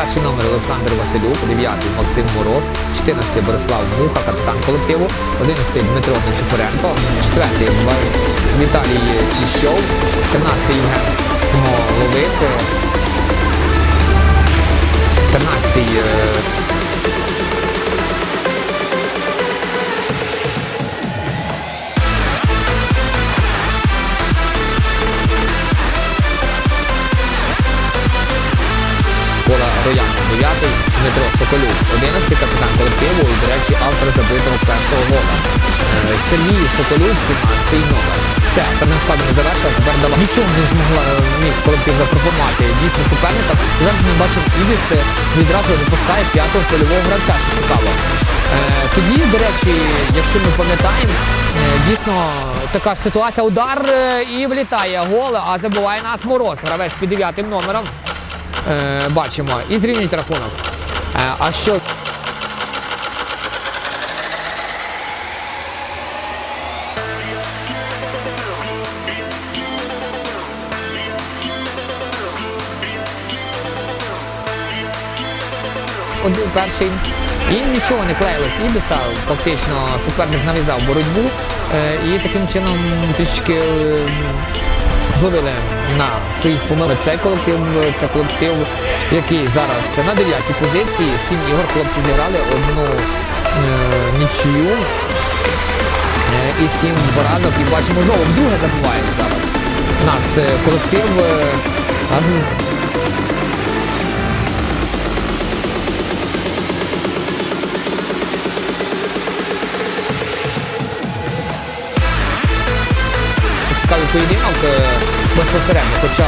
21 номер Олександр Василюк, 9 Максим Мороз, 14 Борислав Муха, капітан колективу, 11 Дмитро Нечипоренко, 4 Віталій Іщов, 13 Євген Смоловик, 13 Роян 9, Дмитро Соколюк, 11 капітан колективу і, до речі, автор забитого першого гола. Е, Сергій Соколюк, 17 номер. Все, перед складом завершив, тепер дала. Нічого не змогла е, міг колектив запропонувати дійсно суперника. Зараз ми бачимо, Ібіс відразу випускає п'ятого польового гравця, що цікаво. Е, Тоді, до речі, якщо ми пам'ятаємо, дійсно така ж ситуація, удар і влітає гол, а забуває нас Мороз, гравець під дев'ятим номером бачимо і зрівнять рахунок. Е, а що один перший. І нічого не клеїлось Ібіса, фактично суперник нав'язав боротьбу е, і таким чином трішки е, зловили на своїх помилок цей колектив, це колектив, який зараз на 9 позиції. Сім ігор хлопці зіграли одну е, нічию е, і сім поразок. І бачимо знову вдруге забуваємо зараз. Нас е, колектив. Е, поєдинок е, безпосередньо, хоча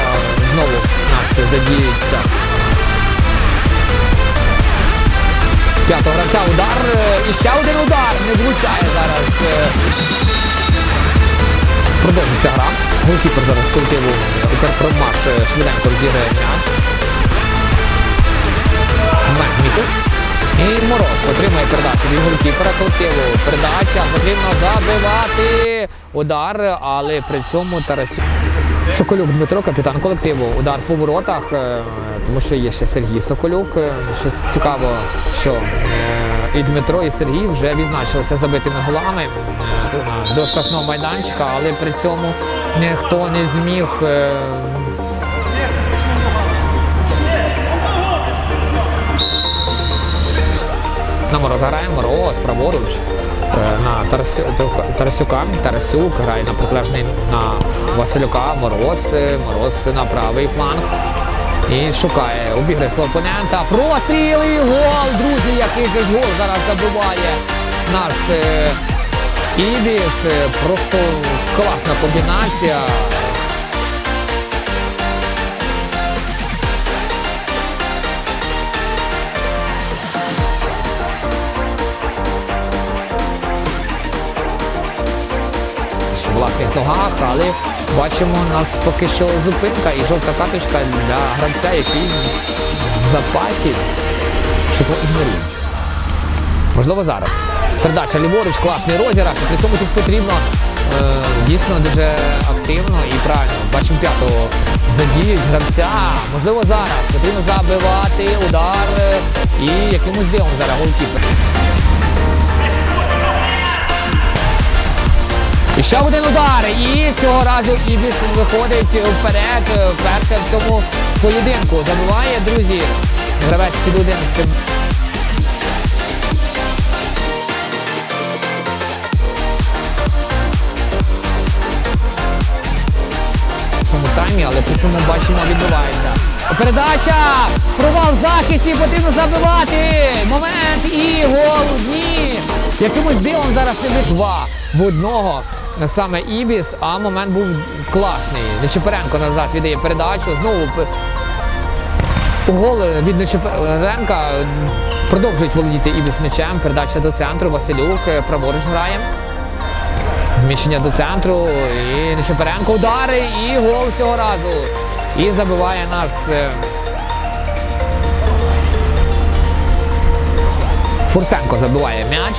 знову нас задіються. П'ятого гравця удар е, і ще один удар не влучає зараз. е. Продовжується гра. Голкіпер зараз колективу Укрпромаш швиденько розіграє м'яч. Мехніков. І Мороз отримує передачу від голкіпера колективу. Передача потрібно забивати удар, але при цьому Тарасюк. Соколюк Дмитро, капітан колективу. Удар по воротах, е, тому що є ще Сергій Соколюк. Е, Що цікаво, що е, і Дмитро, і Сергій вже відзначилися забитими голами до штрафного майданчика, але при цьому ніхто не зміг. Е, На Мороз праворуч. Е, На Тарасю- Тарасюка. Тарасюк грає на протилежний на Василюка. Мороз. е, Мороз на правий фланг. І шукає, обіграє свого опонента. Простріл гол! Друзі, який же гол зараз забиває наш е, Ібіс. Просто класна комбінація. Ногах, але бачимо, у нас поки що зупинка і жовта карточка для гравця, який в запасі, що проігнорує. Можливо, зараз. Передача ліворуч, класний розіграш, при цьому тут потрібно е, дійсно дуже активно і правильно. Бачимо п'ятого задіють гравця. Можливо, зараз потрібно забивати удар е, і якимось дивом зараз голкіпер. І ще один удар. І цього разу Ібіс виходить вперед. Вперше в цьому поєдинку. Забиває, друзі. Гравець під 11. В цьому таймі, але при цьому бачимо відбувається. Передача! Провал в захисті, потрібно забивати! Момент і гол! Ні! Якимось дивом зараз не два в одного. Саме Ібіс, а момент був класний. Нечепоренко назад віддає передачу. Знову гол від Нечепоренка. Продовжують володіти Ібіс м'ячем. Передача до центру. Василюк е, праворуч грає. Зміщення до центру. І Нечепоренко удари і гол цього разу. І забиває нас. е, Фурсенко забиває м'яч.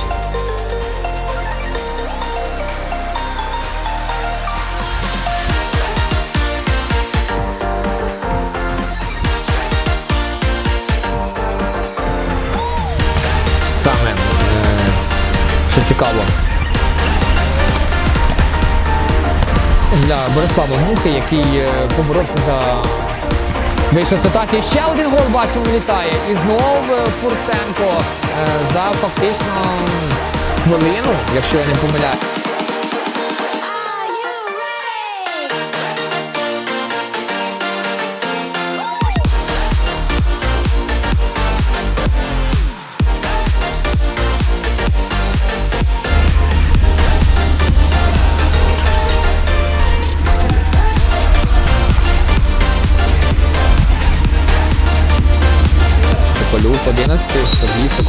Що цікаво. Для Борислава Мухи, який е, поборовся за вийшов з ситуації. Ще один гол бачимо літає. І знов е, Фурсенко е, за фактично хвилину, якщо я не помиляю.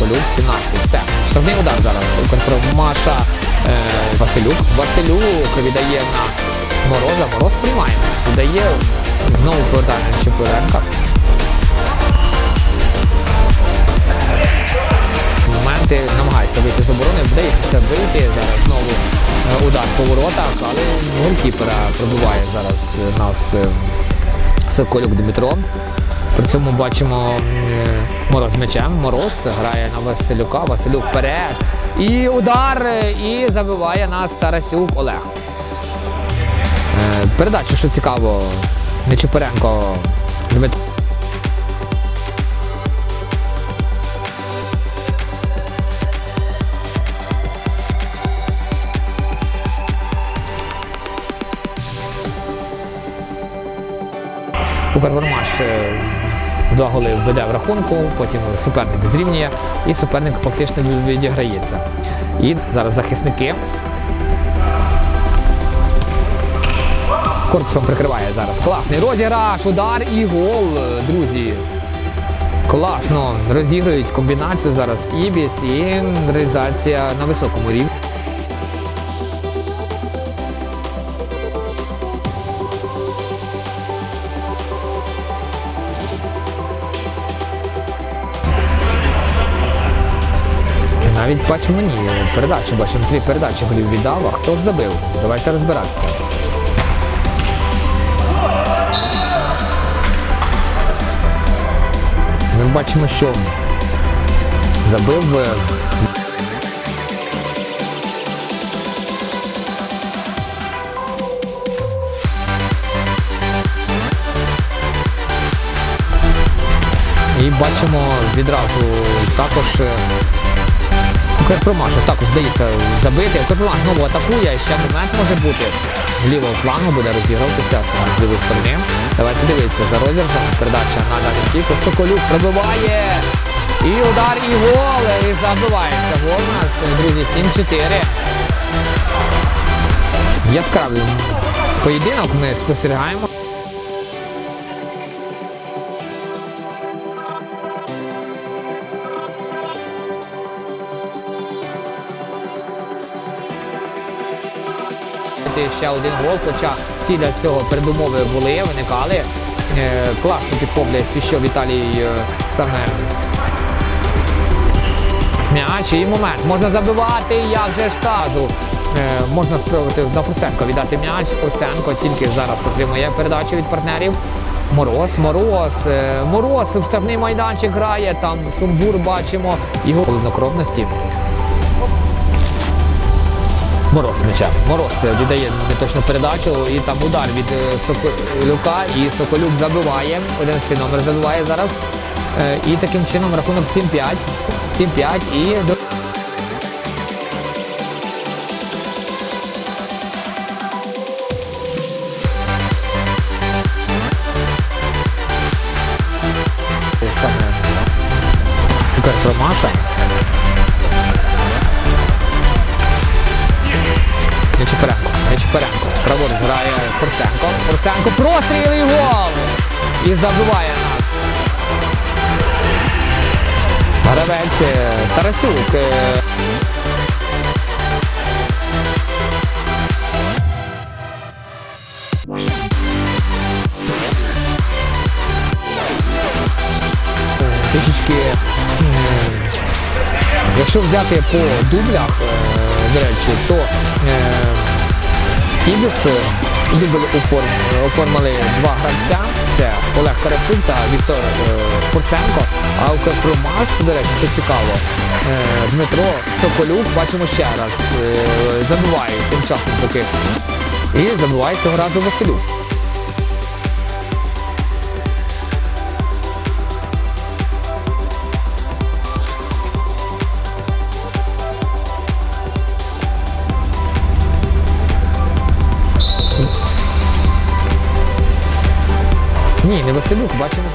Соколюк 17. Все. Штрафний удар зараз. Маша е, Василюк. Василюк віддає на Мороза. Мороз приймає. Віддає знову повертає на Чепуренка. Моменти намагається вийти з оборони, вдається вийти. Зараз знову е, удар по воротах, але голкіпера пробиває зараз е, нас е, Соколюк Дмитро. При цьому бачимо Мороз м'ячем. Мороз грає на Василюка. Василюк вперед. І удар, і забиває нас Тарасюк Олег. Е, Передача, що цікаво, Нечепоренко Дмитро. Два голи веде в рахунку, потім суперник зрівнює і суперник фактично відіграється. І зараз захисники. Корпусом прикриває зараз. Класний розіграш, удар і гол, друзі. Класно розіграють комбінацію зараз Ібіс і реалізація на високому рівні. Навіть бачимо ні, передачу, бачимо три передачі голів віддав, а хто ж забив? Давайте розбиратися. Ми бачимо, що забив е, і бачимо відразу також е, також вдається забити. Укрпромаш знову атакує, ще момент може бути. Лівого флангу буде розігруватися з лівої сторони. Давайте дивитися за розіграшем. Передача на далі стійку. Соколюк пробиває. І удар, і гол. І забивається. Гол у нас, друзі, 7-4. Яскравий поєдинок ми спостерігаємо. Це ще один гол, хоча всі для цього передумови були, виникали. Е, класно підхоплює що Віталій е, саме м'яч і момент. Можна забивати, як же ж тазу. Е, можна спробувати на Прусенко віддати м'яч. Прусенко тільки зараз отримує передачу від партнерів. Мороз, мороз, мороз в штрафний майданчик грає, там сумбур бачимо. Його холоднокровності. Мороз м'яча. Мороз е, віддає неточну передачу і там удар від е, Соколюка і Соколюк забиває. 11 номер забиває зараз. Е, І таким чином рахунок 7-5. 7-5 і до. Саме Укрпромаша. Нечепоренко. Праворуч грає Форсенко. Форсенко простріл гол! І забиває нас. Гравець е, Тарасюк. е, Трішечки. Якщо взяти по дублях, е, до речі, то е, Ібіс е, Дубль оформили два гравця. Це Олег Карасюк та Віктор е, Порценко. А у Копромаш, до речі, це цікаво, е, Дмитро Соколюк, бачимо ще раз, е, забиває тим часом поки. І забуває цього разу Василюк. Ні, не Василюк, бачимо.